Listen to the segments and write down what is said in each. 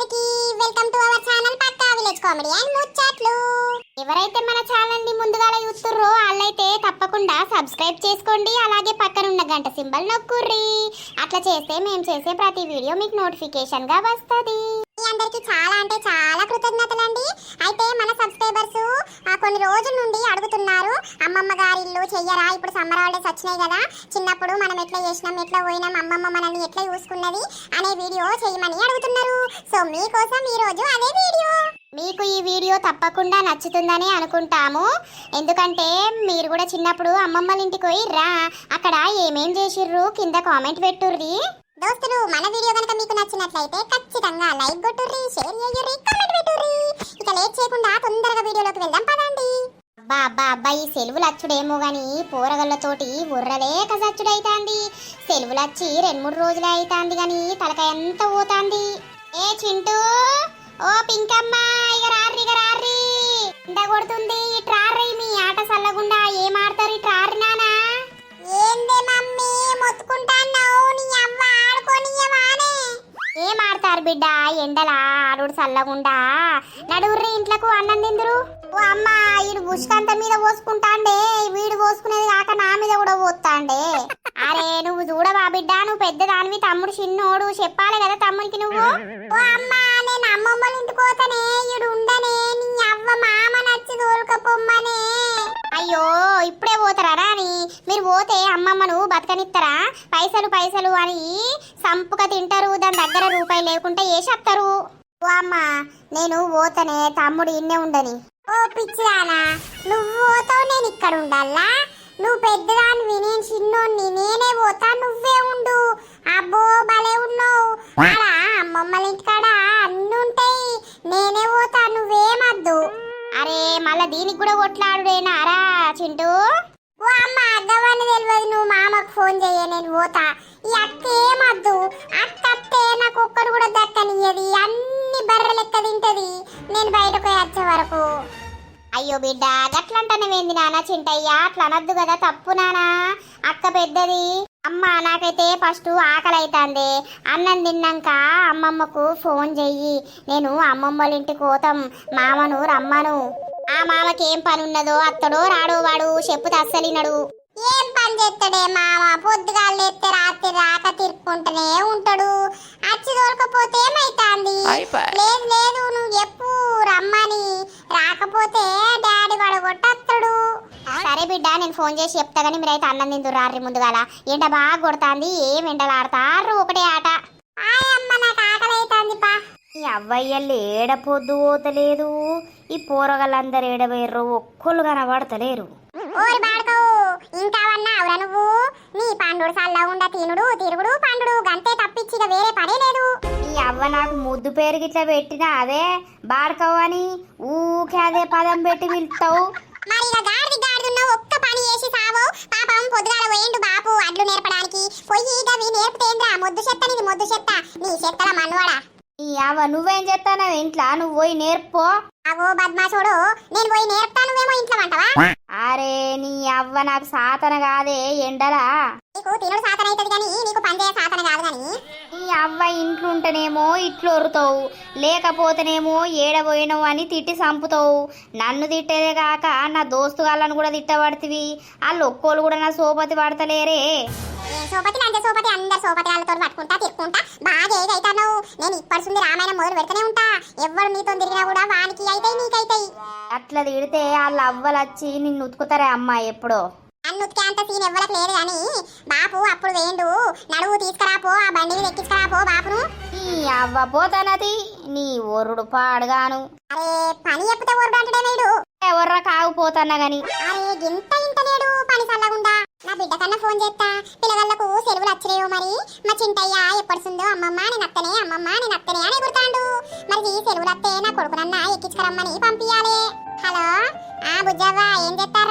అందరికీ welcome to our channel Pakka village comedy and Muchatlu. ఎవరైతే మన ఛానల్ని ముందుగా చూస్తుర్రో వాళ్ళైతే తప్పకుండా సబ్స్క్రైబ్ చేసుకోండి అలాగే పక్కనున్న గంట సింబల్ నొక్కుర్రి. అట్లా చేస్తే మేము చేసే ప్రతి వీడియో మీకు నోటిఫికేషన్గా వస్తది. అందరికీ చాలా అంటే చాలా కృతజ్ఞతలండి. అయితే మన సబ్స్క్రైబర్స్ కొన్ని రోజుల నుండి అడుగుతున్నారు అమ్మమ్మ గారి ఇల్లు చెయ్యరా? ఇప్పుడు సమ్మర్ హాలిడేస్ వచ్చినాయి కదా. చిన్నప్పుడు మనం ఎట్లా చేసినాం ఎట్లా పోయినాం అమ్మమ్మ మనల్ని ఎట్లా చూసుకున్నది అనే వీడియో చేయమని అడుగుతున్నారు. సో మీకోసం ఈ రోజు అదే వీడియో. మీకు ఈ వీడియో తప్పకుండా నచ్చుతుందని అనుకుంటాము. ఎందుకంటే మీరు కూడా చిన్నప్పుడు అమ్మమ్మల ఇంటికి పోయి రా అక్కడ ఏమేం చేసిర్రు కింద కామెంట్ పెట్టుర్రి. దోస్తులు మన వీడియో కనుక మీకు నచ్చినట్లయితే ఖచ్చితంగా లైక్ కొట్టుర్రి షేర్ చేయుర్రి కామెంట్ పెట్టుర్రి. ఇక లేట్ చేయకుండా తొందరగా వీడియోలోకి వెళ్దాం పదండి. అబ్బా అబ్బా అబ్బా ఈ సెలవులు అచ్చుడేమో గాని పోరగళ్ళతోటి ఉర్రలేక సచ్చుడైతాంది సెలవులు వచ్చి రెండు మూడు రోజులు అవుతాంది గాని తలక ఎంత పోతాంది ఏ చింటూ? ఓ పింకమ్మ ఇక రార్రి ఇక రార్రి. ఇంత కొడుతుంది. బిడ్డ ఎండలా ఆడుడు చల్లగుండా. నడువుర్రి ఇంట్లకు అన్నం తిందురు? ఓ అమ్మ ఈడు బుష్కంత మీద పోసుకుంటాండే. వీడు పోసుకునేది కాక నా మీద కూడా పోతాండే. అరే నువ్వు చూడవా బిడ్డ నువ్వు పెద్ద దానివి తమ్ముడు చిన్నోడు. చెప్పాలి కదా తమ్ముడికి నువ్వు? ఓ అమ్మ నేను అమ్మమ్మల ఇంటికి పోతానే ఈడు ఉండనే నీ అవ్వ మామ నచ్చి దోలుకపోమ్మనే అయ్యో ఇప్పుడే పోతారా రాని మీరు పోతే అమ్మమ్మను బతకనిస్తారా పైసలు పైసలు అని సంపుక తింటారు దాని దగ్గర రూపాయి లేకుంటే ఏ చెప్తారు? ఓ అమ్మ నేను పోతనే తమ్ముడు ఇన్నే ఉండని. ఓ పిచ్చిదానా నువ్వు పోతావు నేను ఇక్కడ ఉండాలా? నువ్వు పెద్దదానివి నేను చిన్నోన్ని నేనే పోతా నువ్వే ఉండు. అబ్బో భలే ఉన్నావు. అలా అమ్మమ్మల ఇంటికాడ అన్ని ఉంటాయి. నేనే పోతా నువ్వేమద్దు అరే మళ్ళా దీనికి కూడా కొట్లాడుడేనారా చింటూ. ఓ అమ్మ అగ్గవని తెలియదు. నువ్వు మామకు ఫోన్ చెయ్య నేను పోతా. ఈ అక్క ఏమద్దు? అక్క అత్తే నాకు ఒక్కడు కూడా దక్కనియ్యది. అన్ని బర్రె లెక్క తింటది. నేను బయటకు వచ్చే వరకు. అయ్యో బిడ్డ గట్లంటనవేంది నాన్న చింటయ్య అట్లా అనద్దు కదా తప్పు నానా అక్క పెద్దది. అమ్మ నాకైతే ఫస్ట్ ఆకలి అవుతుంది అన్నం తిన్నాక అమ్మమ్మకు ఫోన్ చెయ్యి. నేను అమ్మమ్మ వాళ్ళ ఇంటికి పోతాం. మామను రమ్మను. మామకి ఏం పని ఉన్నదో అత్తడో రాడో వాడు చెప్పుతే అస్సలినడు ఏం పని చేస్తాడే మామ? పొద్దుగాలు లేస్తే రాత్రి రాక తిరుక్కుంటూనే ఉంటాడు. అచ్చి దొరకపోతే ఏమైతాంది? లేదు లేదు నువ్వు చెప్పు రమ్మని. రాకపోతే డాడీ వాడు కొట్టేస్తాడు సరే బిడ్డ నేను ఫోన్ చేసి చెప్తా కానీ మీరైతే అన్నం తిందురు రారి ముందుగాల. ఎండ బాగా కొడుతుంది ఏం ఎండలు ఆడతారు ఒకటే ఆట. అమ్మ నాకు ఆకలి అవుతుంది పా ఈ అవ్వయ్యలు ఏడ పొద్దు పోతలేదు. ఈ పోరగాళ్ళందరూ ఏడవేర్రు ఒక్కళ్ళు కనబడతలేరు. ఓరి ఇంకా అన్నావురా నువ్వు? నీ పండుడు సల్లగుండా తినుడు తిరుగుడు పండుడు. గంతే తప్పించి ఇక వేరే పనే లేదు. ఈ అవ్వ నాకు ముద్దు పేరు గిట్లా పెట్టినా అవే బాడకవ్వని ఊకే అదే పదం పెట్టి పిలుస్తావు. మరి ఇక గాడిది గాడిదున్న ఒక్క పని చేసి సావో. పాపం పొద్దుగాల పోయిండు బాపు అడ్లు నేర్పడానికి. పోయి గవి నేర్పుతేంద్రా మొద్దు చెత్త నీది మొద్దు చెత్త. నీ చెత్తల మనవాడా అవ్వ నువ్వేం చేస్తానో ఇంట్లో? నువ్వు పోయి నేర్పో. అగో బద్మాసోడు నేను పోయి నేర్పుతా నువ్వేమో ఇంట్లో అంటావా అరే నీ అవ్వ నాకు సాతన కాదే ఎండలా? నీకు తినుడు సాతన అవుతుంది కానీ నీకు పని చేయ సాతన కాదు కానీ అవ్వ ఇంట్లుంటేనేమో ఇట్లు ఒరుతావు లేకపోతేనేమో ఏడబోయినావు అని తిట్టి చంపుతావు నన్ను తిట్టేదే కాక నా దోస్తు వాళ్ళని కూడా తిట్టబడుతుంది వాళ్ళు ఒక్కోళ్ళు కూడా నా సోపతి పడతలేరే. సోపతి లంచ సోపతి అందరు సోపతి వాళ్ళతో పట్టుకుంటా తిరుక్కుంటా బాగా ఏదైతాను నేను ఇప్పటిసుంది రామాయణం మొదలు పెడుతూనే ఉంటా. ఎవరు నీతో తిరిగినా కూడా వానికి అయితే నీకైతాయి. అట్లా తిడితే వాళ్ళ అవ్వలు వచ్చి నిన్ను ఉతుకుతారే అమ్మ ఎప్పుడో. ఉతికే అంత సీన్ ఎవ్వలకు లేదు కానీ బాపు అప్పుడు వేండు నడువు తీసుకురాపో ఆ బండి మీద ఎక్కించుకురాపో బాపును. పోతానది నీ ఒరుడు పాడుగాను. అరే పని చెప్తే ఊరు అంటడే నేడు. ఎవర్రా కాగిపోతానా గాని. అరే గింత ఇంత లేడు పని చల్లగుండా నా బిడ్డ కన్నా ఫోన్ చేస్తా పిల్లగాళ్ళకు సెలవులు వచ్చినాయో మరి. మా చింటయ్య ఎప్పటిసుందో అమ్మమ్మ నేను అత్తనే అమ్మమ్మ నేను అత్తనే అని ఎగురుతాండు. మరి ఈ సెలవులు అత్తే నా కొడుకునన్నా ఎక్కించుకురమ్మని పంపించాలి హలో? ఆ బుజ్జవ్వ ఏం చేస్తారవ్వా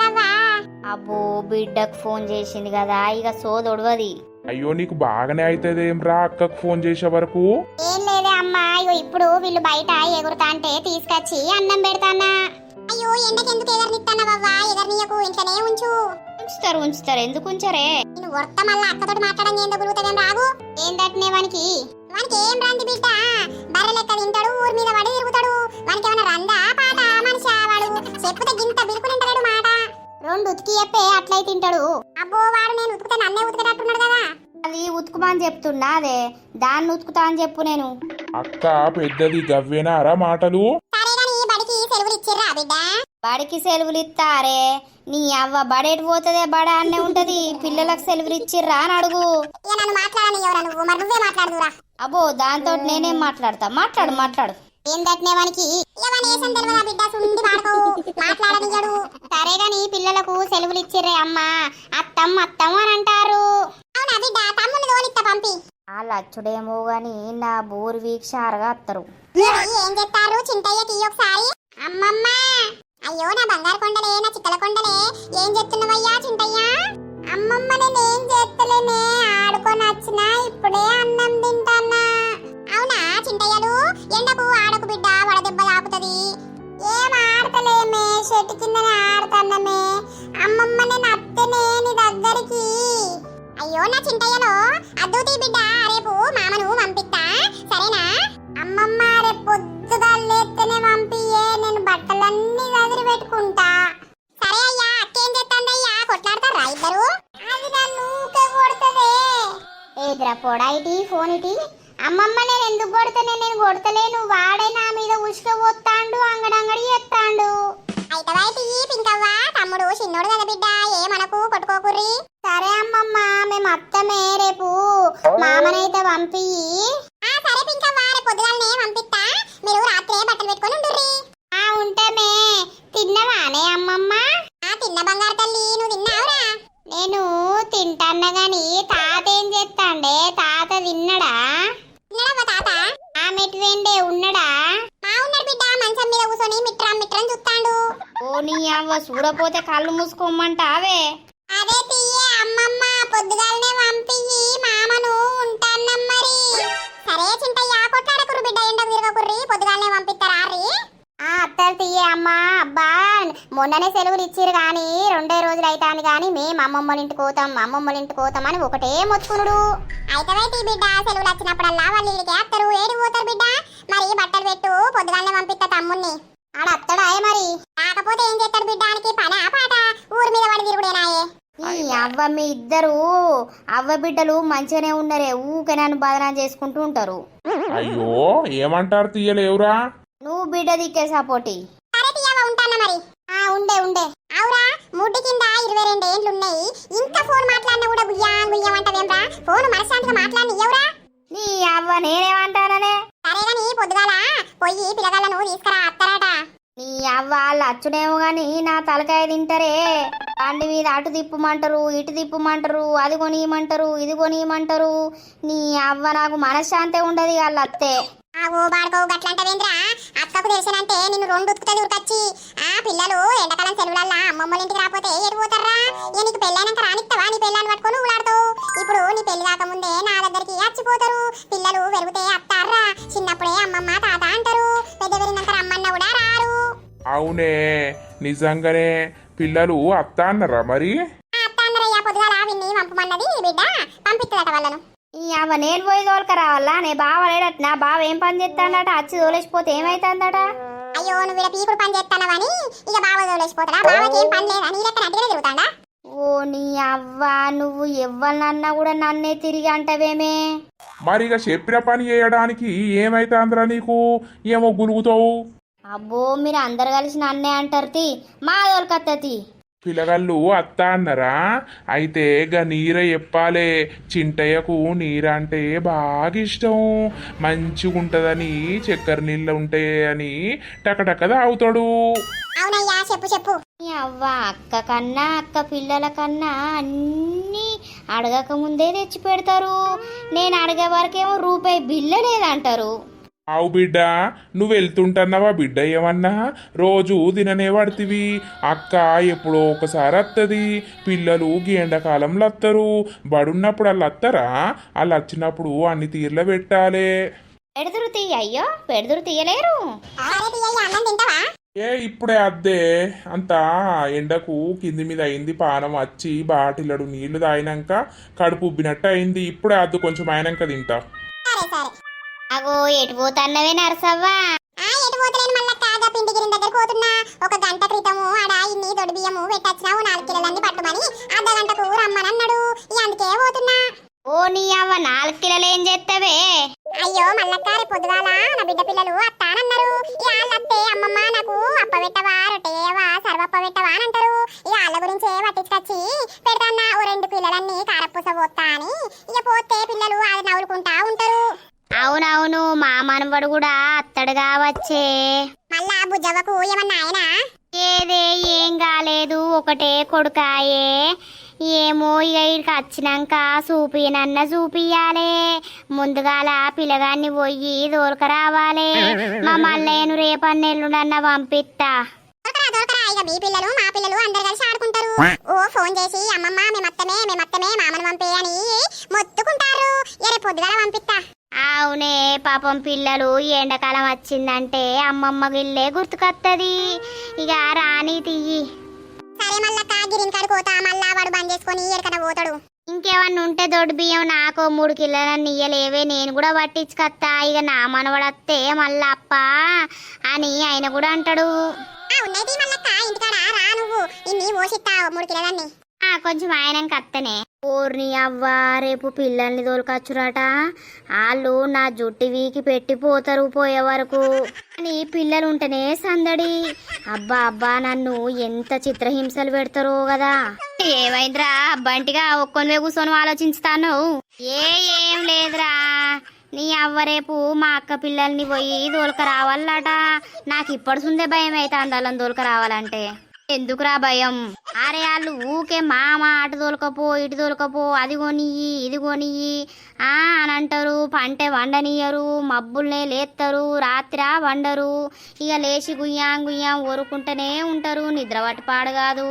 అబ్బో బిడ్డకు ఫోన్ చేసింది కదా ఇక సోదొడవది అయ్యో నీకు బాగానే అవుతుంది ఏం రా అక్కకు ఫోన్ చేసే వరకు? ఏం లేదే అమ్మా అయ్యో ఇప్పుడు వీళ్ళు బయట ఎగురుతా అంటే తీసుకొచ్చి అన్నం పెడతానా? అయ్యో ఎండకి ఎందుకు ఎగరనిస్తానా బాబా ఎగరనీయకు ఇంట్లోనే ఉంచు. ఉంచుతారు ఉంచుతారు. ఎందుకు ఉంచారే? నేను వర్త మళ్ళా అక్కతోటి మాట్లాడని ఏందో గురుగుతుంది రాగు? ఏందట్నే వానికి? వానికి ఏం రాంది బిడ్డ? బర్రె లెక్క తింటాడు ఊరి మీద పడి తిరుగుతాడు. వానికి ఏమైనా రందా పాట? మనిషి వాడు? చెప్పుతే గింత బిరుకునింటాడు మాట? ఉతికి చెప్పే అట్లయి తింటాడు. అబ్బో వాడు నేను ఉతికితే నన్నే ఉతికేటట్టున్నాడు కదా. అది ఉతుకుమని చెప్తున్నా అదే. దాన్ని ఉతుకుతా అని చెప్పు నేను. అక్క పెద్దది గవ్వేనారా మాటలు? బడికి సెలవులు ఇచ్చిర్రా బిడ్డ? బడికి సెలవులు ఇస్తారే నీ అవ్వ బడేటి పోతుందే? బడ అన్నే ఉంటది. పిల్లలకు సెలవులు ఇచ్చిర్రా అని అడుగు. అబ్బో దాంతో నేనేం మాట్లాడతా? మాట్లాడు మాట్లాడు. వానికి? తెలియదా బిడ్డ సుండి సరే గాని పిల్లలకు సెలవులు ఇచ్చిర్రే అమ్మా. అత్తం అత్తం అని అంటారు. అవునా బిడ్డ తమ్ముని తోలిత్త పంపి. ఆ లచ్చుడేమో గాని నా బోరు వీక్షారుగా అత్తరు. ఏయ్, ఏం చెప్తారు? చింతయ్యకి ఒకసారి. అమ్మమ్మ! అయ్యో నా బంగారు కొండలే నా చిక్కల కొండలే. ఏం చెప్తున్నావయ్యా చింతయ్య? అమ్మమ్మ నేను ఏం చేస్తలేనే ఆడుకొని వచ్చినా ఇప్పుడే అన్నం అవునా చింతయ్యలు ఎండకు ఆడకు బిడ్డ? వడదెబ్బ తాకుతుంది. ఏం ఆడతలేమే చెట్టు కిందనే ఆడుతున్నమే అమ్మమ్మ నేను అత్తనే నీ దగ్గరికి. అయ్యో నా చింతయ్యలో అద్దుతీ బిడ్డ రేపు మామను పంపిస్తా సరేనా? అమ్మమ్మ రేపు పొద్దుగా లేస్తేనే పంపియే నేను బట్టలన్నీ వదిలి పెట్టుకుంటా. సరే అయ్యా అక్కేం చేస్తాందయ్యా కొట్లాడతారా ఇద్దరు? అది నన్ను ఊకే కొడుతుంది. ఏదిరా పోడా ఇటీ ఫోన్ ఇటీ? అమ్మమ్మ నేను ఎందుకు కొడతానే? నేను కొడతలేను వాడే నా మీద ఉసుక పోతాండు అంగడంగడి ఎత్తాండు అయితే పింకవ్వ తమ్ముడు చిన్నోడు కదా బిడ్డ ఏమనకు కొట్టుకోకుర్రి? సరే అమ్మమ్మ మేము అత్తమే రేపు మామనైతే పంపి సరే పింకవ్వ రేపు పొద్దుగాలనే పంపిస్తా మీరు రాత్రే బట్టలు పెట్టుకొని ఉండుర్రి ఆ ఉంటామే తిన్నవానే అమ్మమ్మ ఆ తిన్న బంగారు తల్లి నువ్వు తిన్నావురా నేను తింటాన్న గాని తాత ఏం చేస్తాండే తాత తిన్నడా తిన్నడవ్వ తాత ఆ మెట్వేండే ఉన్నడా మా ఉన్నాడు బిడ్డ మంచం మీద కూర్చొని మిట్రం మిట్రం చూస్తాండు ఓ నీ అవ్వ చూడపోతే కళ్ళు మూసుకోమంటావే అదే తీయే అమ్మమ్మ పొద్దుగాలనే పంపియ్యి మామను ఉంటాన్నం మరి. సరే చింతయ్య కొట్లాడకురు బిడ్డ ఎండ విరగకుర్రి పొద్దుగాలనే పంపిస్తారా రీ? ఆ అత్తలు తీయే అమ్మా అబ్బా మొన్ననే సెలవులు ఇచ్చిరు కానీ రెండే రోజులు అవుతాను కానీ మేము అమ్మమ్మల ఇంటికి పోతాం అమ్మమ్మల ఇంటికి పోతాం అని ఒకటే మొత్తుకునుడు. అయితే బిడ్డ సెలవులు వచ్చినప్పుడల్లా వాళ్ళు ఇడికి వస్తారు ఏడి పోతారు బిడ్డ. మరి బట్టలు పెట్టు పొద్దుగాలనే పంపిస్తా తమ్ముణ్ణి. ఆడ అత్తడాయే మరి. కాకపోతే ఏం చేస్తాడు బిడ్డానికి పనా పాట. ఊరి మీద పడి తిరుగుడేనాయే. ఈ అవ్వ మీ ఇద్దరు అవ్వ బిడ్డలు మంచిగానే ఉన్నారే ఊకే నన్ను బదనాం చేసుకుంటూ ఉంటారు. అయ్యో ఏమంటారు తీయలేవురా? నువ్వు బిడ్డ దిక్కే సపోటి సరే తీయవా ఉంటానా మరి? ఆ ఉండే ఉండే. అవురా ముడ్డి కింద ఇరవై రెండు ఏండ్లు ఉన్నాయి ఇంకా ఫోన్ మాట్లాడినా కూడా గుయ్యాం గుయ్యాం అంటవేమ్రా ఫోన్ మనశ్శాంతిగా మాట్లాడి ఎవరా నీ అవ్వ నేనేమంటాననే? సరేగాని పొద్దుగాల పోయి పిల్లగాళ్ళను తీసుకురా అత్తరాట. నీ అవ్వ లచ్చుడేమో గాని నా తలకాయ తింటారే. బండి మీద అటు తిప్పమంటారు ఇటు తిప్పమంటారు అది కొనియమంటారు ఇది కొనియమంటారు నీ అవ్వ నాకు మనశ్శాంతి ఉండదు వాళ్ళ అత్తే. ఆ ఓ బాడుకో గట్లంటవేంద్రా? అక్కకు తెలిసినంటే నిన్ను రెండు ఉతుకుతుంది ఉరకచ్చి ఆ పిల్లలు ఎండాకాలం సెలవులల్లా అమ్మమ్మల ఇంటికి రాకపోతే ఏడు పోతారా ఏ నీకు పెళ్ళైనాక రానిస్తావా నీ పెళ్ళాన్ని పట్టుకొని ఊలాడతావు. ఇప్పుడు నీ పెళ్ళి కాకముందే నా దగ్గరికి వచ్చిపోతారు పిల్లలు పెరిగితే అత్తారా చిన్నప్పుడే అమ్మమ్మ తాత అంటారు. పెద్ద పెరిగినాక రమ్మన్న కూడా రారు. అవునే నిజంగానే పిల్లలు అత్త అన్నరా మరి? అత్త అందరయ్య పొద్దుగాల విన్ని పంపమన్నది బిడ్డ. పంపిస్తుందట వాళ్ళను. ఈ అవ్వ నేను పోయి తోలుక రావాలా? నే బావ లేడట నా బావ ఏం పని చేస్తాడట అచ్చి తోలేసిపోతే ఏమైతుందట? అయ్యో నువ్వు ఇలా పీకుడు పని చేస్తానవని ఇక బావ వదిలేసిపోతాడా బావకి ఏం పని లేదా? నీ లెక్కన అడిగిన తిరుగుతాడా? ఓ నీ అవ్వ నువ్వు ఎవ్వనన్నా కూడా నన్నే తిరిగి అంటవేమే. మరి ఇక చెప్పిన పని చేయడానికి ఏమైతుందిరా నీకు? ఏమో గులుగుతావు అబ్బో మీరు అందరు కలిసి నన్నే అంటారు తి. మా తోలుకత్తతి పిల్లగాళ్ళు అత్త అన్నరా అయితే గా నీర చెప్పాలే చింటయ్యకు నీర అంటే బాగా ఇష్టం మంచిగా ఉంటుందని చక్కెర నీళ్ళు ఉంటాయని టకటక తాగుతాడు. అవునయ్యా చెప్పు చెప్పు. అవ్వ అక్క కన్నా అక్క పిల్లల కన్నా అన్నీ అడగక ముందే తెచ్చి పెడతారు నేను అడిగే వరకేమో రూపాయి బిల్ల లేదంటారు ఆవు బిడ్డ నువ్వు వెళ్తుంటున్నావా బిడ్డ ఏమన్నా? రోజు తిననే పడుతుంది అక్క ఎప్పుడో ఒకసారి వస్తుంది పిల్లలు గీ ఎండాకాలంలో వస్తారు బడున్నప్పుడు వాళ్ళు వస్తారా వాళ్ళు వచ్చినప్పుడు అన్ని తీర్ల పెట్టాలి. పెడదురు తీయ అయ్యో పెడదురు తీయలేరు. సరే తీయ్య అన్నం తింటావా? ఏ ఇప్పుడే అద్దే. అంతా ఎండకు కింది మీద అయింది పానం వచ్చి బాటిలడు నీళ్ళు తాగినాక కడుపు ఉబ్బినట్టు అయింది. ఇప్పుడే అద్దు కొంచెం అయినాక తింటా. అగో ఎటు పోతన్నవే నరసవ్వా? ఆ ఎటు పోతలేను మళ్ళక్క గా పిండిగిరి దగ్గర పోతున్నా. ఒక గంట క్రితము ఆడ ఇన్ని దొడి బియ్యము పెట్టచ్చినావు నాలుగు కిలోలన్నీ పట్టుమని అర్ధ గంటకు రమ్మనన్నాడు. ఇక అందుకే పోతున్నా. ఓ నీ అవ్వ నాలుగు కిలోలు ఏం చేస్తావే అయ్యో మల్లక్కారి పొద్దుగాల నా బిడ్డ పిల్లలు అత్తానన్నారు. ఇక వాళ్ళత్తే అమ్మమ్మ నాకు అప్ప పెట్టవా సర్వప్ప పెట్టవా అని అంటారు. ఇక వాళ్ళ గురించే పట్టించుకొచ్చి పెడతాన్నా. ఓ రెండు పిల్లలన్నీ కారపూస పోతా అని. ఇక పోతే పిల్లలు అది అవునవును మా మనవడు కూడా అత్తడు కావచ్చే. మళ్ళా బుజ్జవ్వకు ఏమన్నా ఆయనా? ఏదే ఏం కాలేదు ఒకటే కొడుకాయే. ఏమో ఇక ఇక్కడికి వచ్చినాక చూపినన్న చూపియాలే ముందుగాల పిల్లగాన్ని పోయి దొరక రావాలి మా మల్లయ్యను రేపన్నెల్లుడన్న పంపిస్తా దొరకరా దొరకరా ఇక మీ పిల్లలు మా పిల్లలు అందరు కలిసి ఆడుకుంటారు. ఓ ఫోన్ చేసి అమ్మమ్మ మేమత్తమే మేమత్తమే మామను పంపే అని మొత్తుకుంటారు. పొద్దుగాల పంపిస్తా అవునే పాపం పిల్లలు ఎండాకాలం వచ్చిందంటే అమ్మమ్మ గిల్లే గుర్తుకొత్తది. ఇక రాని తీయి సరే మళ్ళా మళ్ళా వాడు బంద్ చేసుకొని ఎక్కడ పోతాడు. ఇంకేమన్నా ఉంటే దొడ్డు బియ్యం నాకు మూడు కిలోలన్నీ ఇయ్యలేవే నేను కూడా పట్టించుకొత్తా. ఇక నా మనవడత్తే మళ్ళా అప్ప అని ఆయన కూడా అంటాడు. ఆ ఉన్నది మళ్ళక్క ఇంటికాడ రా నువ్వు. ఇన్ని పోసిస్తావు మూడు కిలోలన్నీ ఆ కొంచెం ఆయనకి అత్తనే ఓర్ని అవ్వ రేపు పిల్లల్ని తోలుకొచ్చురట వాళ్ళు నా జుట్టు వీకి పెట్టిపోతారు పోయే వరకు. అని పిల్లలు ఉంటేనే సందడి. అబ్బా అబ్బా నన్ను ఎంత చిత్రహింసలు పెడతారో కదా ఏమైందిరా? బంటిగా ఒక్కొని కూర్చొని ఆలోచిస్తాను ఏ ఏం లేదురా. నీ అవ్వ రేపు మా అక్క పిల్లల్ని పోయి దోలుక రావాలట నాకు ఇప్పటి సుందే భయం అయితే అందాలని దోలుక రావాలంటే ఎందుకురా భయం? అరే వాళ్ళు ఊకే మామ అటు తోలుకపో ఇటు తోలుకపో అది కొనియ్యి ఇది కొనియ్యి ఆ అని అంటారు. పంటే వండనియ్యరు మబ్బుల్నే లేస్తారు రాత్రి వండరు. ఇక లేచి గుయ్యాం గుయ్యాం ఒరుకుంటూనే ఉంటారు. నిద్ర పట్టి పాడు కాదు.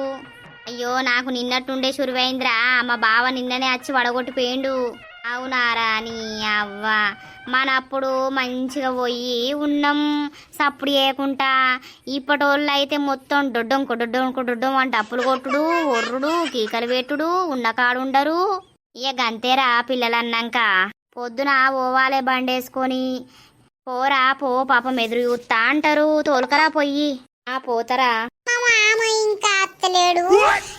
అయ్యో నాకు నిన్నట్టుండే సురువైందిరా. మా బావ నిన్ననే వచ్చి వడగొట్టిపోయిండు. అవునారా నీ అవ్వ? మనప్పుడు మంచిగా పోయి ఉన్నాం. సప్పుడు చేయకుండా ఇప్పటోళ్ళు అయితే మొత్తం డొడ్డంకు డొడ్డంకు డొడ్డం అంటే అప్పులు కొట్టుడు ఒర్రుడు కీకలు పెట్టుడు ఉన్న కాడు ఉండరు. ఇక గంతేరా పిల్లలు అన్నాక పొద్దున ఓవాలే బండేసుకొని పోరా పో పాపం ఎదురు చూస్తా అంటారు. తోలుకరా పొయ్యి ఆ పోతరా? మా మామ ఇంకా అత్తలేడు.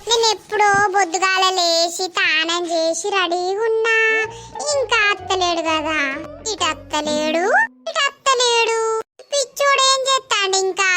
నేను ఎప్పుడో బొద్దుగాల లేచి తానం చేసి రెడీగా ఉన్నా. ఇంకా అత్తలేడు కదా. ఇటు అత్తలేడు ఇటు అత్తలేడు. పిచ్చోడు ఏం చేస్తాడు ఇంకా?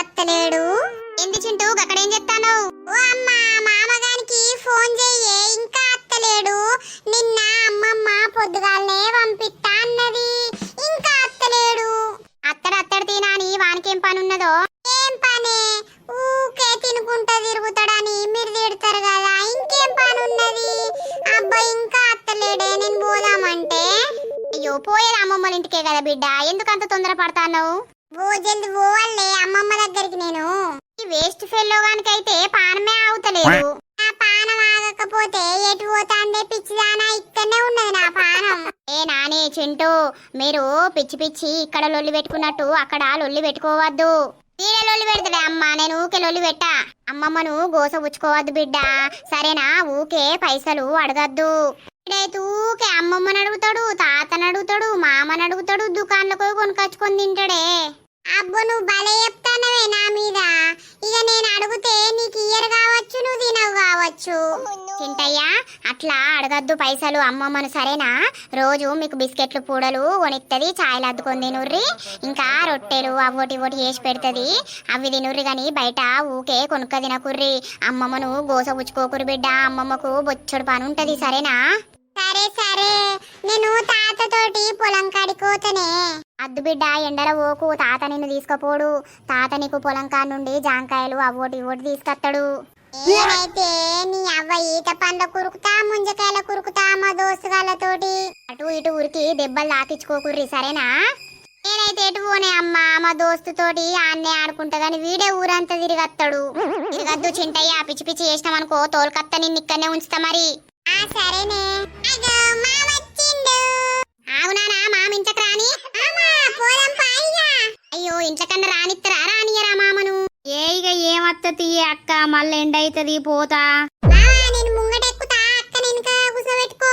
వేస్ట్ ఫెల్లో గానికైతే పానమే ఆగుతలేదు. నా పానం ఆగకపోతే ఎటు పోతాందే పిచ్చిదానా ఇక్కడనే ఉన్నది నా పానం. ఏ నానే చింటూ మీరు పిచ్చి పిచ్చి ఇక్కడ లొల్లి పెట్టుకున్నట్టు అక్కడ లొల్లి పెట్టుకోవద్దు. తీరే లొల్లి పెడతాడే అమ్మ నేను ఊకే లొల్లి పెట్టా. అమ్మమ్మను గోస పుచ్చుకోవద్దు బిడ్డ. సరేనా ఊకే పైసలు అడగద్దు. ఇక్కడైతే ఊకే అమ్మమ్మని అడుగుతాడు తాతని అడుగుతాడు మామని అడుగుతాడు దుకాణంలో పోయి కొనుకొచ్చుకొని తింటాడే. అబ్బో నువ్వు భలే చెప్తానవే నా మీద. ఇక నేను అడిగితే నీకు ఇయ్యరు కావచ్చు నువ్వు తినవు కావచ్చు. చింటయ్యా అట్లా అడగద్దు పైసలు అమ్మమ్మను సరేనా? రోజు మీకు బిస్కెట్లు పూడలు కొనిస్తుంది ఛాయలు అద్దుకొని తినుర్రి. ఇంకా రొట్టెలు అవోటి ఇవోటి చేసి పెడుతుంది. అవి తినుర్రి కానీ బయట ఊకే కొనుక్క తినకుర్రి. అమ్మమ్మను గోస పుచ్చుకోకురు బిడ్డ అమ్మమ్మకు బొచ్చడు పని ఉంటది సరేనా? సరే సరే. నేను తాతతోటి పొలం కాడికోతనే అద్దు బిడ్డ ఎండల ఓకు. తాత నిన్ను తీసుకపోడు. తాత నీకు పొలం కాడ నుండి జాంకాయలు అవోటి ఇవోటి తీసుకొస్తాడు. నేనైతే నీ అవ్వ ఈత పండ్ల కురుకుతా ముంజకాయల కురుకుతా మా దోస్తుగాళ్ళతోటి అటు ఇటు ఊరికి దెబ్బలు తాకించుకోకుర్రి సరేనా? నేనైతే ఎటు పోనే అమ్మా మా దోస్తుతోటి ఆన్నే ఆడుకుంటా గాని వీడే ఊరంతా తిరిగత్తాడు. తిరగద్దు చింటయ్య పిచ్చి పిచ్చి చేసినామనుకో తోలుకత్త నిన్ను ఇక్కడనే ఉంచుతా మరి. ఆ సరేనే. అగో మామ వచ్చిండు. అవునానా మామ ఇంట్లోకి రాని. మామా పోదాం అయ్యో. రానిత్తరా రానియరా మామను? ఏ ఇక ఏమత్తది అక్క? మళ్ళీ ఎండ అవుతుంది పోతా. మామా నేను ముంగటెక్కుతా. అక్క కూర్చోబెట్టుకో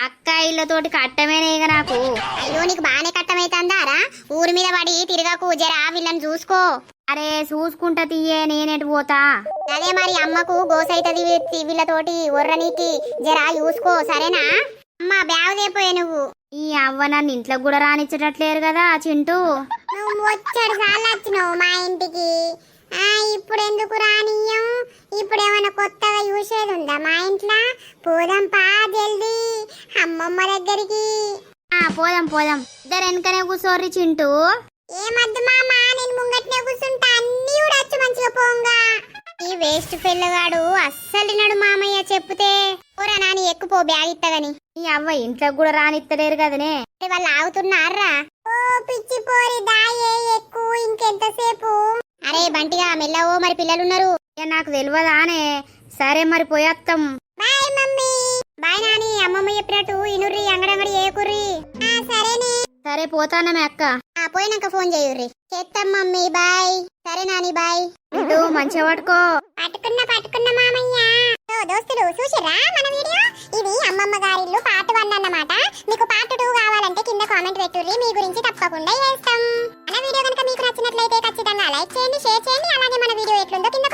అక్క ఇళ్ళతోటి కట్టమేనే ఇక నాకు. అయ్యో నీకు బాగానే కట్టమైతుందారా? ఊరి మీద పడి తిరగకు జరా వీళ్ళని చూసుకో. అరే చూసుకుంటా తీయే నేనేటి పోతా? అదే మరి అమ్మకు గోసైతది వీళ్ళతోటి ఒర్రనీకి జరా చూసుకో సరేనా? అమ్మ బ్యాగ్ దేపోయే నువ్వు. ఈ అవ్వ నన్ను ఇంట్లో కూడా రానిచ్చేటట్లేరు కదా చింటూ. నువ్వు వచ్చాడు సార్లు వచ్చినావు మా ఇంటికి. ఆ ఇప్పుడు ఎందుకు రానియం ఇప్పుడు ఏమైనా కొత్తగా చూసేది ఉందా మా ఇంట్లో? పోదాం పా జల్దీ అమ్మమ్మ దగ్గరికి. ఆ పోదాం పోదాం. ఇద్దరు వెనకనే కూర్చోర్రి చింటూ. ఏమద్దు మామ నేను ముంగట్నే కూర్చుంటా అన్ని కూడా వచ్చి మంచిగా పోంగా. ఈ వేస్ట్ పిల్లగాడు అస్సలు నడు మామయ్య చెప్తే. ఓరా నాని ఎక్కుపో బ్యాగ్ ఇత్తగని ఈ అవ్వ ఇంట్లో కూడా రానిత్తలేరు కదనే. వాళ్ళు ఆగుతున్నారా ఓ పిచ్చి పోరి దాయే ఎక్కువ ఇంకెంతసేపు. అరే బంటిగా మెల్లవో మరి పిల్లలున్నారు. నాకు తెలియదానే సరే మరి పోయేత్తాం బాయ్ మమ్మీ. బాయ్ నాని అమ్మమ్మ చెప్పినట్టు ఇనుర్రి అంగడంగడి ఏకుర్రి సరేనే. సరే పోతానమే అక్క? ఆ పోయినాక ఫోన్ చేయుర్రి. చేస్తాం మమ్మీ బాయ్. సరే నాని బాయ్. చింటూ మంచిగా పట్టుకో. పట్టుకున్న పట్టుకున్న మామయ్య. ఓ దోస్తులు చూసిరా మన వీడియో? ఇది అమ్మమ్మ గారిల్లు పార్ట్ వన్ అన్నమాట. మీకు పార్ట్ టూ కావాలంటే కింద కామెంట్ పెట్టుర్రి. మీ గురించి తప్పకుండా చేస్తాం. మన వీడియో కనుక మీకు నచ్చినట్లయితే ఖచ్చితంగా లైక్ చేయండి షేర్ చేయండి. అలాగే మన వీడియో ఎట్లుందో కింద